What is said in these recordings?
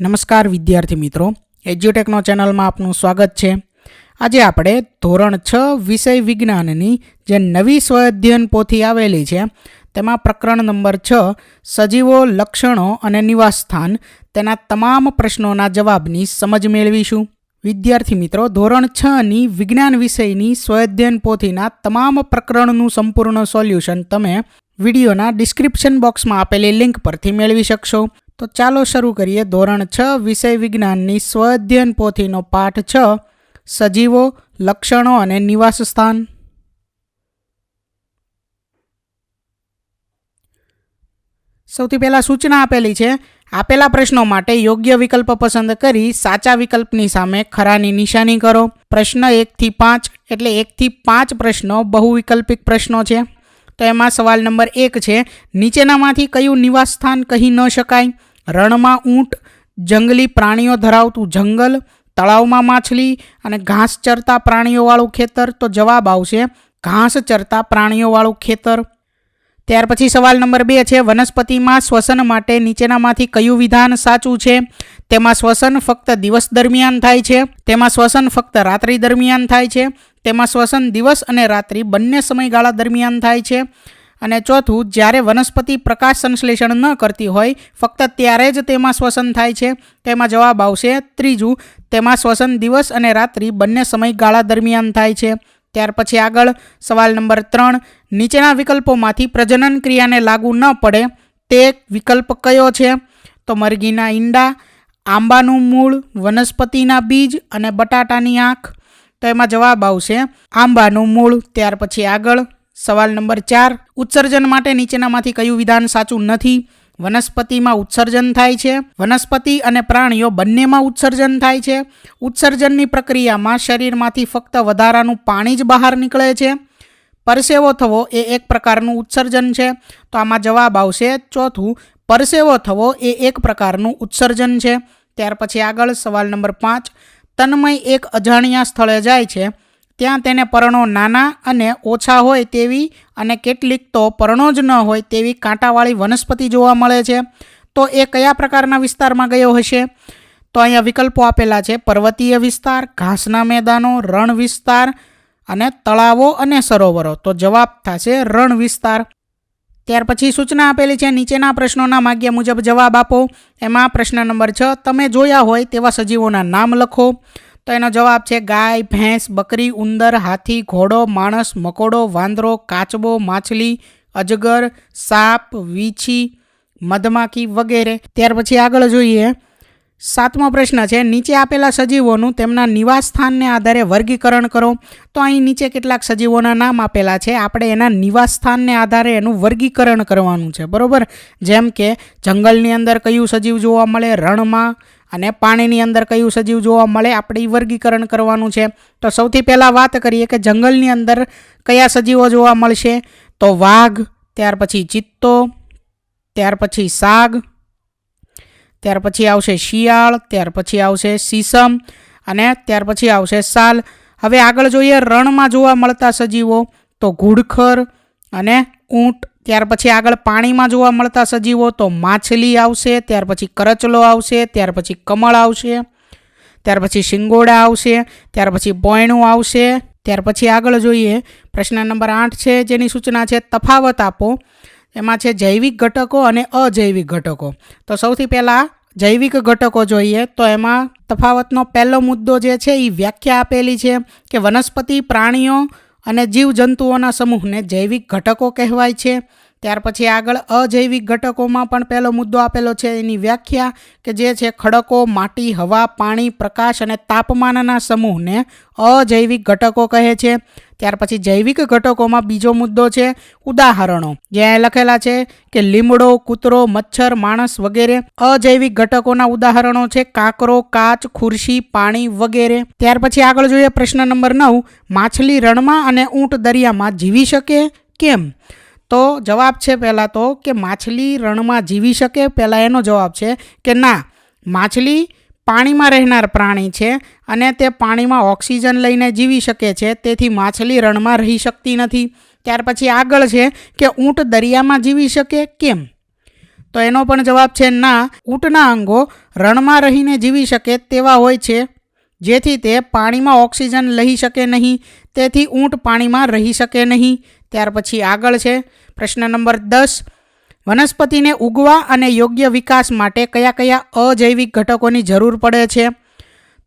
નમસ્કાર વિદ્યાર્થી મિત્રો. એજ્યુટેકનો ચેનલમાં આપનું સ્વાગત છે. આજે આપણે ધોરણ છ વિષય વિજ્ઞાનની જે નવી સ્વઅધ્યયન પોથી આવેલી છે, તેમાં પ્રકરણ નંબર છ, સજીવો, લક્ષણો અને નિવાસસ્થાન, તેના તમામ પ્રશ્નોના જવાબની સમજ મેળવીશું. વિદ્યાર્થી મિત્રો, ધોરણ છની વિજ્ઞાન વિષયની સ્વઅધ્યયન પોથીના તમામ પ્રકરણનું સંપૂર્ણ સોલ્યુશન તમે વિડીયોના ડિસ્ક્રિપ્શન બોક્સમાં આપેલી લિંક પરથી મેળવી શકશો. તો ચાલો શરૂ કરીએ. ધોરણ છ, વિષય વિજ્ઞાનની સ્વઅધ્યયન પોથીનો પાઠ છ, સજીવો, લક્ષણો અને નિવાસ સ્થાન. સૌથી પહેલાં સૂચના આપેલી છે, આપેલા પ્રશ્નો માટે યોગ્ય વિકલ્પ પસંદ કરી સાચા વિકલ્પની સામે ખરાની નિશાની કરો. પ્રશ્ન એકથી પાંચ એટલે એકથી પાંચ પ્રશ્નો બહુવિકલ્પિક પ્રશ્નો છે. તો એમાં સવાલ નંબર એક છે, નીચેનામાંથી કયું નિવાસ સ્થાન કહી ન શકાય? રણમાં ઊંટ, જંગલી પ્રાણીઓ ધરાવતું જંગલ, તળાવમાં માછલી અને ઘાસ ચરતા પ્રાણીઓવાળું ખેતર. તો જવાબ આવશે ઘાસ ચરતા પ્રાણીઓવાળું ખેતર. ત્યાર પછી સવાલ નંબર બે છે, વનસ્પતિમાં શ્વસન માટે નીચેનામાંથી કયું વિધાન સાચું છે? તેમાં શ્વસન ફક્ત દિવસ દરમિયાન થાય છે, તેમાં શ્વસન ફક્ત રાત્રિ દરમિયાન થાય છે, તેમાં શ્વસન દિવસ અને રાત્રિ બંને સમયગાળા દરમિયાન થાય છે. અને ચોથું, જ્યારે વનસ્પતિ પ્રકાશ સંશ્લેષણ ન કરતી હોય, ફક્ત ત્યારે જ તેમાં શ્વસન થાય છે. તેમાં જવાબ આવશે ત્રીજું, તેમાં શ્વસન દિવસ અને રાત્રિ બંને સમયગાળા દરમિયાન થાય છે. ત્યાર પછી આગળ, સવાલ નંબર ત્રણ, નીચેના વિકલ્પોમાંથી પ્રજનન ક્રિયાને લાગુ ન પડે, તે વિકલ્પ કયો છે? તો મરઘીના ઈંડા, આંબાનું મૂળ, વનસ્પતિના બીજ અને બટાટાની આંખ. તો એમાં જવાબ આવશે આંબાનું મૂળ. ત્યાર પછી આગળ સવાલ નંબર ચાર, ઉત્સર્જન માટે નીચેનામાંથી કયું વિધાન સાચું નથી? વનસ્પતિમાં ઉત્સર્જન થાય છે. વનસ્પતિ અને પ્રાણીઓ બંનેમાં ઉત્સર્જન થાય છે. ઉત્સર્જનની પ્રક્રિયામાં શરીરમાંથી ફક્ત વધારાનું પાણી જ બહાર નીકળે છે. પરસેવો થવો એ એક પ્રકારનું ઉત્સર્જન છે. તો આમાં જવાબ આવશે ચોથું, પરસેવો થવો એ એક પ્રકારનું ઉત્સર્જન છે. ત્યાર પછી આગળ સવાલ નંબર પાંચ, તન્મય એક અજાણ્યા સ્થળે જાય છે. ત્યાં તેને પર્ણો નાના અને ઓછા હોય તેવી અને કેટલીક તો પર્ણો જ ન હોય તેવી કાંટાવાળી વનસ્પતિ જોવા મળે છે. તો એ કયા પ્રકારના વિસ્તારમાં ગયો હશે? તો અહીંયા વિકલ્પો આપેલા છે. પર્વતીય વિસ્તાર, ઘાસના મેદાનો, રણ વિસ્તાર અને તળાવો અને સરોવરો. તો જવાબ થશે રણ વિસ્તાર. ત્યાર પછી સૂચના આપેલી છે. નીચેના પ્રશ્નોના માગ્યા મુજબ જવાબ આપો. એમાં પ્રશ્ન નંબર છ, તમે જોયા હોય તેવા સજીવોના નામ લખો. તો એનો જવાબ છે ગાય, ભેંસ, બકરી, ઉંદર, હાથી, ઘોડો, માણસ, મકોડો, વાંદરો, કાચબો, માછલી, અજગર, સાપ, વીછી, મધમાખી વગેરે. ત્યાર પછી આગળ જોઈએ. સાતમો પ્રશ્ન છે, નીચે આપેલા સજીવોનું તેમના નિવાસ સ્થાનને આધારે વર્ગીકરણ કરો. તો અહીં નીચે કેટલાક સજીવોના નામ આપેલા છે, આપણે એના નિવાસ સ્થાનને આધારે એનું વર્ગીકરણ કરવાનું છે, બરાબર? જેમ કે, જંગલની અંદર કયું સજીવ જોવા મળે, રણમાં અને પાણીની અંદર કયું સજીવ જોવા મળે, આપણે એ વર્ગીકરણ કરવાનું છે. તો સૌથી પહેલાં વાત કરીએ કે જંગલની અંદર કયા સજીવો જોવા મળશે? તો વાઘ, ત્યાર પછી ચિત્તો, ત્યાર પછી સાગ ત્યાર પછી આવશે શિયાળ, ત્યાર પછી આવશે સીસમ અને ત્યાર પછી આવશે સાલ. હવે આગળ જોઈએ, રણમાં જોવા મળતા સજીવો તો ઘુડખર અને ઊંટ. ત્યાર પછી આગળ પાણીમાં જોવા મળતા સજીવો તો માછલી આવશે, ત્યાર પછી કરચલો આવશે, ત્યાર પછી કમળ આવશે, ત્યાર પછી શિંગોડા આવશે, ત્યાર પછી બોયણું આવશે. ત્યાર પછી આગળ જોઈએ, પ્રશ્ન નંબર આઠ છે, જેની સૂચના છે, તફાવત આપો. એમાં છે જૈવિક ઘટકો અને અજૈવિક ઘટકો. તો સૌથી પહેલાં જૈવિક ઘટકો જોઈએ તો એમાં તફાવતનો પહેલો મુદ્દો જે છે એ વ્યાખ્યા આપેલી છે કે વનસ્પતિ પ્રાણીઓ અને જીવજંતુઓના સમૂહને જૈવિક ઘટકો કહેવાય છે. ત્યાર પછી આગળ અજૈવિક ઘટકોમાં પણ પહેલો મુદ્દો આપેલો છે. એની વ્યાખ્યા કે જે છે ખડકો, માટી, હવા, પાણી, પ્રકાશ અને તાપમાનના સમૂહને અજૈવિક ઘટકો કહે છે. ત્યાર પછી જૈવિક ઘટકોમાં બીજો મુદ્દો છે ઉદાહરણો. જ્યાં લખેલા છે કે લીમડો, કૂતરો, મચ્છર, માણસ વગેરે અજૈવિક ઘટકોના ઉદાહરણો છે કાંકરો, કાચ, ખુરશી, પાણી વગેરે. ત્યાર પછી આગળ જોઈએ પ્રશ્ન નંબર નવ, માછલી રણમાં અને ઊંટ દરિયામાં જીવી શકે કેમ? તો જવાબ છે પહેલાં તો કે માછલી રણમાં જીવી શકે? પહેલાં એનો જવાબ છે કે ના. માછલી પાણીમાં રહેનાર પ્રાણી છે અને તે પાણીમાં ઓક્સિજન લઈને જીવી શકે છે, તેથી માછલી રણમાં રહી શકતી નથી. ત્યાર પછી આગળ છે કે ઊંટ દરિયામાં જીવી શકે કેમ? તો એનો પણ જવાબ છે ના. ઊંટના અંગો રણમાં રહીને જીવી શકે તેવા હોય છે, જેથી તે પાણીમાં ઓક્સિજન લઈ શકે નહીં, તેથી ઊંટ પાણીમાં રહી શકે નહીં. ત્યાર પછી આગળ છે. પ્રશ્ન નંબર દસ, વનસ્પતિને ઉગવા અને યોગ્ય વિકાસ માટે કયા કયા અજૈવિક ઘટકોની જરૂર પડે છે?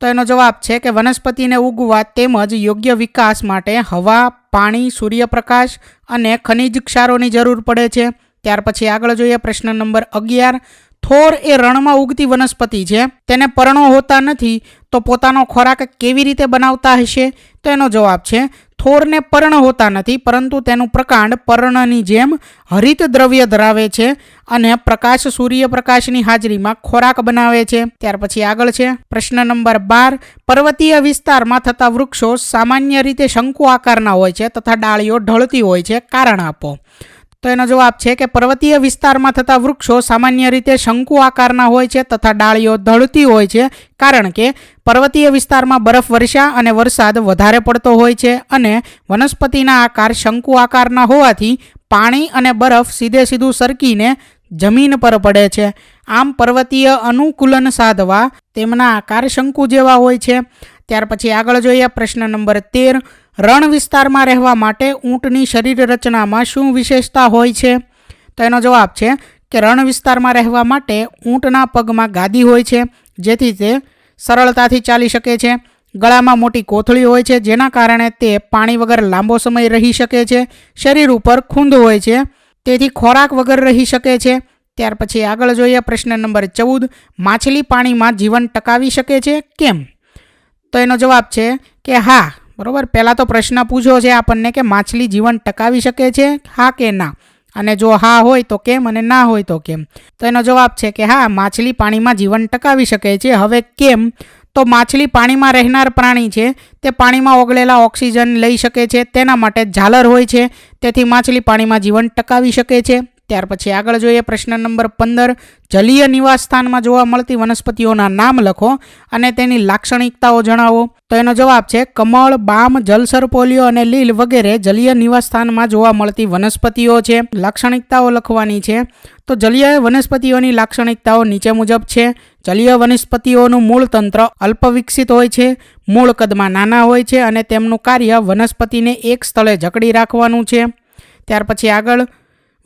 તો એનો જવાબ છે કે વનસ્પતિને ઉગવા તેમજ યોગ્ય વિકાસ માટે હવા, પાણી, સૂર્યપ્રકાશ અને ખનિજ ક્ષારોની જરૂર પડે છે. ત્યાર પછી આગળ જોઈએ પ્રશ્ન નંબર અગિયાર, થોર એ રણમાં ઉગતી વનસ્પતિ છે. તેને પર્ણો હોતા નથી, તો પોતાનો ખોરાક કેવી રીતે બનાવતા હશે? તો એનો જવાબ છે થોરને પર્ણ હોતા નથી, પરંતુ તેનું પ્રકાંડ પર્ણની જેમ હરિત દ્રવ્ય ધરાવે છે અને પ્રકાશ સૂર્યપ્રકાશની હાજરીમાં ખોરાક બનાવે છે. ત્યાર પછી આગળ છે. પ્રશ્ન નંબર બાર, પર્વતીય વિસ્તારમાં થતા વૃક્ષો સામાન્ય રીતે શંકુ આકારના હોય છે તથા ડાળીઓ ઢળતી હોય છે. કારણ આપો. તો એનો જવાબ છે કે પર્વતીય વિસ્તારમાં થતા વૃક્ષો સામાન્ય રીતે શંકુ આકારના હોય છે તથા ડાળીઓ ધળતી હોય છે, કારણ કે પર્વતીય વિસ્તારમાં બરફ, વર્ષા અને વરસાદ વધારે પડતો હોય છે અને વનસ્પતિના આકાર શંકુ આકારના હોવાથી પાણી અને બરફ સીધે સીધું સરકીને જમીન પર પડે છે. આમ પર્વતીય અનુકૂલન સાધવા તેમના આકાર શંકુ જેવા હોય છે. ત્યાર પછી આગળ જોઈએ પ્રશ્ન નંબર તેર રણ વિસ્તારમાં રહેવા માટે ઊંટની શરીર રચનામાં શું વિશેષતા હોય છે? તો એનો જવાબ છે કે રણ વિસ્તારમાં રહેવા માટે ઊંટના પગમાં ગાદી હોય છે, જેથી તે સરળતાથી ચાલી શકે છે. ગળામાં મોટી કોથળી હોય છે, જેના કારણે તે પાણી વગર લાંબો સમય રહી શકે છે, શરીર ઉપર ખૂંદ હોય છે, તેથી ખોરાક વગર રહી શકે છે. ત્યાર પછી આગળ જોઈએ પ્રશ્ન નંબર ચૌદ, માછલી પાણીમાં જીવન ટકાવી શકે છે? કેમ? તો એનો જવાબ છે કે હા બરાબર? પહેલાં તો પ્રશ્ન પૂછ્યો છે આપણને કે માછલી જીવન ટકાવી શકે છે? હા કે ના? અને જો હા હોય તો કેમ અને ના હોય તો કેમ? તો એનો જવાબ છે કે હા, માછલી પાણીમાં જીવન ટકાવી શકે છે. હવે કેમ? તો માછલી પાણીમાં રહેનાર પ્રાણી છે. તે પાણીમાં ઓગળેલા ઓક્સિજન લઈ શકે છે. તેના માટે ઝાલર હોય છે. તેથી માછલી પાણીમાં જીવન ટકાવી શકે છે. ત્યાર પછી આગળ જોઈએ પ્રશ્ન નંબર પંદર. જલીય નિવાસસ્થાનમાં જોવા મળતી વનસ્પતિઓના નામ લખો અને તેની લાક્ષણિકતાઓ જણાવો. તો એનો જવાબ છે કમળ, બામ જલસરપોલિયો અને લીલ વગેરે જલીય નિવાસ સ્થાનમાં જોવા મળતી વનસ્પતિઓ છે. લાક્ષણિકતાઓ લખવાની છે. તો જલીય વનસ્પતિઓની લાક્ષણિકતાઓ નીચે મુજબ છે. જલીય વનસ્પતિઓનું મૂળ તંત્ર અલ્પ વિકસિત હોય છે. મૂળ કદમાં નાના હોય છે અને તેમનું કાર્ય વનસ્પતિને એક સ્થળે જકડી રાખવાનું છે. ત્યાર પછી આગળ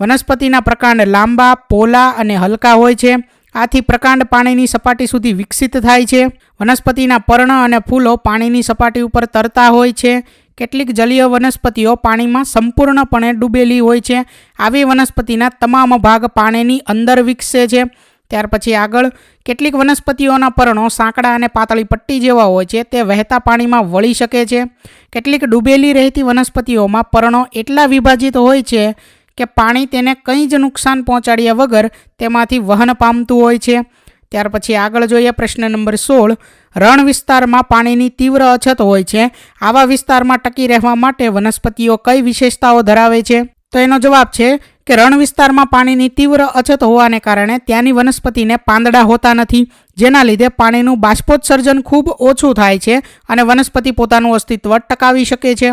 વનસ્પતિના પ્રકાંડ લાંબા, પોલા અને હલકા હોય છે. આથી પ્રકાંડ પાણીની સપાટી સુધી વિકસિત થાય છે. વનસ્પતિના પર્ણ અને ફૂલો પાણીની સપાટી ઉપર તરતા હોય છે. કેટલીક જલીય વનસ્પતિઓ પાણીમાં સંપૂર્ણપણે ડૂબેલી હોય છે. આવી વનસ્પતિના તમામ ભાગ પાણીની અંદર વિકસે છે. ત્યાર પછી આગળ, કેટલીક વનસ્પતિઓના પર્ણો સાંકડા અને પાતળી પટ્ટી જેવા હોય છે. તે વહેતા પાણીમાં વળી શકે છે. કેટલીક ડૂબેલી રહેતી વનસ્પતિઓમાં પર્ણો એટલા વિભાજિત હોય છે કે પાણી તેને કંઈ જ નુકસાન પહોંચાડ્યા વગર તેમાંથી વહન પામતું હોય છે. ત્યાર પછી આગળ જોઈએ પ્રશ્ન નંબર સોળ. રણ વિસ્તારમાં પાણીની તીવ્ર અછત હોય છે. આવા વિસ્તારમાં ટકી રહેવા માટે વનસ્પતિઓ કઈ વિશેષતાઓ ધરાવે છે? તો એનો જવાબ છે કે રણ વિસ્તારમાં પાણીની તીવ્ર અછત હોવાને કારણે ત્યાંની વનસ્પતિને પાંદડા હોતા નથી. જેના લીધે પાણીનું બાષ્પોત્સર્જન ખૂબ ઓછું થાય છે અને વનસ્પતિ પોતાનું અસ્તિત્વ ટકાવી શકે છે.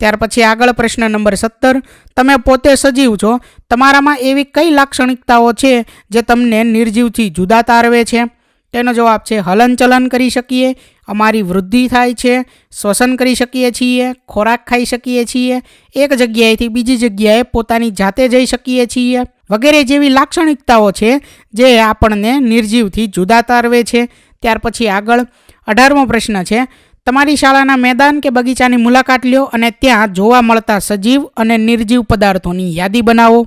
ત્યાર પછી આગળ પ્રશ્ન નંબર સત્તર. તમે પોતે સજીવ છો. તમારામાં એવી કઈ લાક્ષણિકતાઓ છે જે તમને નિર્જીવથી જુદા તારવે છે? તેનો જવાબ છે હલનચલન કરી શકીએ, અમારી વૃદ્ધિ થાય છે, શ્વસન કરી શકીએ છીએ, ખોરાક ખાઈ શકીએ છીએ, એક જગ્યાએથી બીજી જગ્યાએ પોતાની જાતે જઈ શકીએ છીએ, વગેરે જેવી લાક્ષણિકતાઓ છે જે આપણને નિર્જીવથી જુદા તારવે છે. ત્યાર પછી આગળ અઢારમો પ્રશ્ન છે તમારી શાળાના મેદાન કે બગીચાની મુલાકાત લ્યો અને ત્યાં જોવા મળતા સજીવ અને નિર્જીવ પદાર્થોની યાદી બનાવો.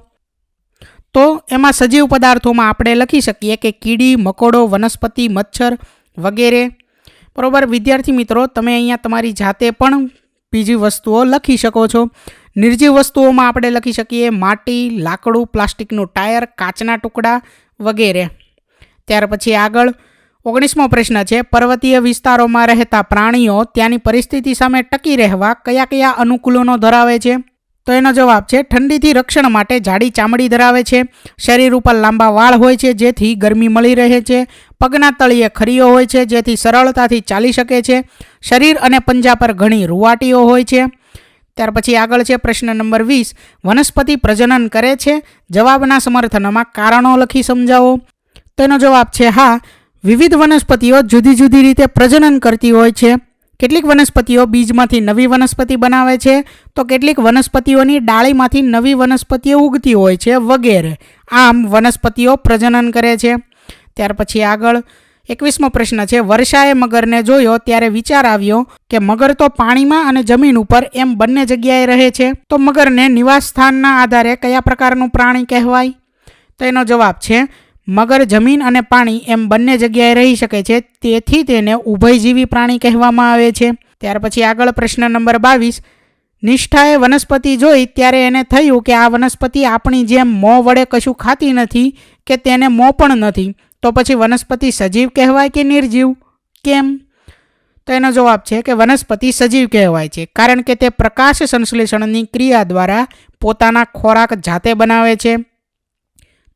તો એમાં સજીવ પદાર્થોમાં આપણે લખી શકીએ કે કીડી, મકોડો, વનસ્પતિ, મચ્છર વગેરે. બરોબર? વિદ્યાર્થી મિત્રો, તમે અહીંયા તમારી જાતે પણ બીજી વસ્તુઓ લખી શકો છો. નિર્જીવ વસ્તુઓમાં આપણે લખી શકીએ માટી, લાકડું, પ્લાસ્ટિકનું ટાયર, કાચના ટુકડા વગેરે. ત્યાર પછી આગળ ઓગણીસમો પ્રશ્ન છે, પર્વતીય વિસ્તારોમાં રહેતા પ્રાણીઓ ત્યાંની પરિસ્થિતિ સામે ટકી રહેવા કયા કયા અનુકૂલનો ધરાવે છે? તો એનો જવાબ છે, ઠંડીથી રક્ષણ માટે જાડી ચામડી ધરાવે છે. શરીર ઉપર લાંબા વાળ હોય છે, જેથી ગરમી મળી રહે છે. પગના તળિયે ખરીઓ હોય છે, જેથી સરળતાથી ચાલી શકે છે. શરીર અને પંજા પર ઘણી રૂવાટીઓ હોય છે. ત્યાર પછી આગળ છે, પ્રશ્ન નંબર વીસ. વનસ્પતિ પ્રજનન કરે છે? જવાબના સમર્થનમાં કારણો લખી સમજાવો. તેનો જવાબ છે, હા વિવિધ વનસ્પતિઓ જુદી જુદી રીતે પ્રજનન કરતી હોય છે. કેટલીક વનસ્પતિઓ બીજમાંથી નવી વનસ્પતિ બનાવે છે. તો કેટલીક વનસ્પતિઓની ડાળીમાંથી નવી વનસ્પતિઓ ઉગતી હોય છે વગેરે. આમ વનસ્પતિઓ પ્રજનન કરે છે. ત્યાર પછી આગળ એકવીસમો પ્રશ્ન છે. વર્ષાએ મગરને જોયો ત્યારે વિચાર આવ્યો કે મગર તો પાણીમાં અને જમીન ઉપર એમ બંને જગ્યાએ રહે છે. તો મગરને નિવાસ સ્થાનના આધારે કયા પ્રકારનું પ્રાણી કહેવાય? તો એનો જવાબ છે મગર, જમીન અને પાણી એમ બંને જગ્યાએ રહી શકે છે, તેથી તેને ઉભયજીવી પ્રાણી કહેવામાં આવે છે. ત્યાર પછી આગળ પ્રશ્ન નંબર બાવીસ. નિષ્ઠાએ વનસ્પતિ જોઈ ત્યારે એને થયું કે આ વનસ્પતિ આપણી જેમ મોં વડે કશું ખાતી નથી કે તેને મોં પણ નથી. તો પછી વનસ્પતિ સજીવ કહેવાય કે નિર્જીવ? કેમ? તો એનો જવાબ છે કે વનસ્પતિ સજીવ કહેવાય છે, કારણ કે તે પ્રકાશ સંશ્લેષણની ક્રિયા દ્વારા પોતાના ખોરાક જાતે બનાવે છે.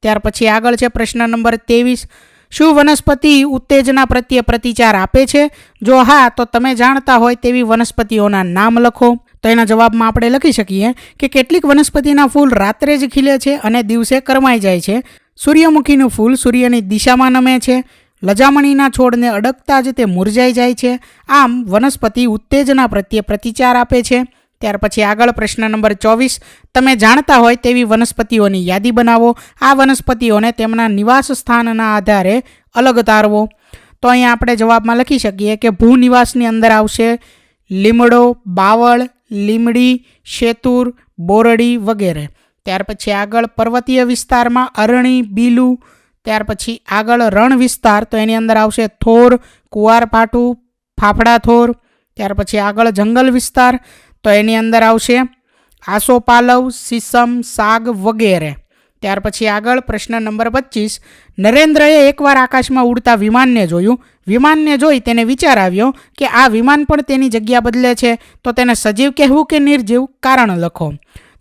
ત્યાર પછી આગળ છે પ્રશ્ન નંબર ત્રેવીસ. શું વનસ્પતિ ઉત્તેજના પ્રત્યે પ્રતિચાર આપે છે? જો હા, તો તમે જાણતા હોય તેવી વનસ્પતિઓના નામ લખો. તો એના જવાબમાં આપણે લખી શકીએ કે કેટલીક વનસ્પતિના ફૂલ રાત્રે જ ખીલે છે અને દિવસે કરમાઈ જાય છે. સૂર્યમુખીનું ફૂલ સૂર્યની દિશામાં નમે છે. લજામણીના છોડને અડકતા જ તે મુરઝાઈ જાય છે. આમ વનસ્પતિ ઉત્તેજના પ્રત્યે પ્રતિચાર આપે છે. ત્યાર પછી આગળ પ્રશ્ન નંબર ચોવીસ. તમે જાણતા હોય તેવી વનસ્પતિઓની યાદી બનાવો. આ વનસ્પતિઓને તેમના નિવાસ સ્થાનના આધારે અલગ તારવો. તો અહીંયા આપણે જવાબમાં લખી શકીએ કે ભૂનિવાસની અંદર આવશે લીમડો, બાવળ, લીમડી, શેતુર, બોરડી વગેરે. ત્યાર પછી આગળ પર્વતીય વિસ્તારમાં અરણી, બીલું. ત્યાર પછી આગળ રણ વિસ્તાર, તો એની અંદર આવશે થોર કુવારપાટું ફાફડા થોર ત્યાર પછી આગળ જંગલ વિસ્તાર. તો એની અંદર આવશે આસોપાલવ સીસમ, સાગ વગેરે. ત્યાર પછી આગળ પ્રશ્ન નંબર પચીસ. નરેન્દ્રએ એકવાર આકાશમાં ઉડતા વિમાનને જોયું. વિમાનને જોઈ તેને વિચાર આવ્યો કે આ વિમાન પણ તેની જગ્યા બદલે છે. તો તેને સજીવ કહેવું કે નિર્જીવ કારણ લખો.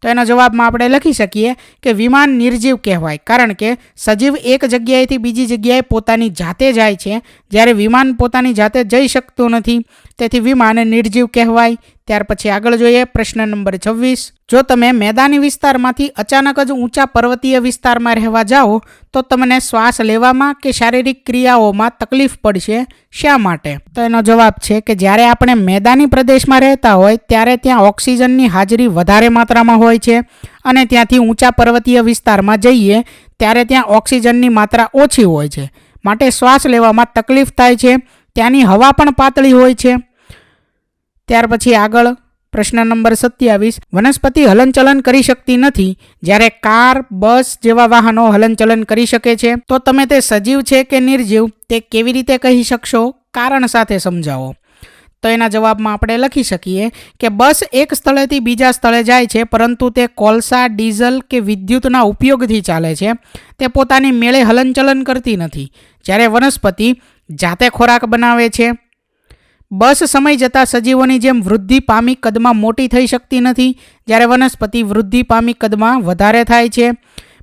તો એના જવાબમાં આપણે લખી શકીએ કે વિમાન નિર્જીવ કહેવાય. કારણ કે સજીવ એક જગ્યાએથી બીજી જગ્યાએ પોતાની જાતે જાય છે. જ્યારે વિમાન પોતાની જાતે જઈ શકતું નથી. તેથી વિમાન નિર્જીવ કહેવાય. ત્યાર પછી આગળ જોઈએ પ્રશ્ન નંબર છવ્વીસ. જો તમે મેદાની વિસ્તારમાંથી અચાનક જ ઊંચા પર્વતીય વિસ્તારમાં રહેવા જાઓ, તો તમને શ્વાસ લેવામાં કે શારીરિક ક્રિયાઓમાં તકલીફ પડશે શા માટે? તો એનો જવાબ છે કે જ્યારે આપણે મેદાની પ્રદેશમાં રહેતા હોય, ત્યારે ત્યાં ઓક્સિજનની હાજરી વધારે માત્રામાં હોય છે અને ત્યાંથી ઊંચા પર્વતીય વિસ્તારમાં જઈએ, ત્યારે ત્યાં ઓક્સિજનની માત્રા ઓછી હોય છે. માટે શ્વાસ લેવામાં તકલીફ થાય છે. ત્યાંની હવા પણ પાતળી હોય છે. ત્યાર પછી આગળ પ્રશ્ન નંબર સત્યાવીસ. વનસ્પતિ હલનચલન કરી શકતી નથી. જ્યારે કાર, બસ જેવા વાહનો હલનચલન કરી શકે છે, તો તમે તે સજીવ છે કે નિર્જીવ તે કેવી રીતે કહી શકશો? કારણ સાથે સમજાવો. તો એના જવાબમાં આપણે લખી શકીએ કે બસ એક સ્થળેથી બીજા સ્થળે જાય છે, પરંતુ તે કોલસા, ડીઝલ કે વિદ્યુતના ઉપયોગથી ચાલે છે. તે પોતાની મેળે હલનચલન કરતી નથી. જ્યારે વનસ્પતિ જાતે ખોરાક બનાવે છે બસ સમય જતાં સજીવોની જેમ વૃદ્ધિ પામી કદમાં મોટી થઈ શકતી નથી, જ્યારે વનસ્પતિ વૃદ્ધિ પામી કદમાં વધારે થાય છે.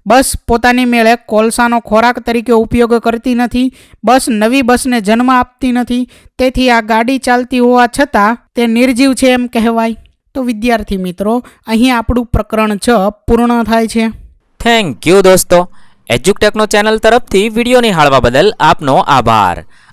બસ પોતાની મેળે કોલસાનો ખોરાક તરીકે ઉપયોગ કરતી નથી, બસ નવી બસને જન્મ આપતી નથી, તેથી આ ગાડી ચાલતી હોવા છતાં તે નિર્જીવ છે એમ કહેવાય. તો વિદ્યાર્થી મિત્રો, અહીં આપણું પ્રકરણ છ પૂર્ણ થાય છે. થેન્ક યુ દોસ્તો. એજ્યુકટેકનો ચેનલ તરફથી વીડિયો નિહાળવા બદલ આપનો આભાર.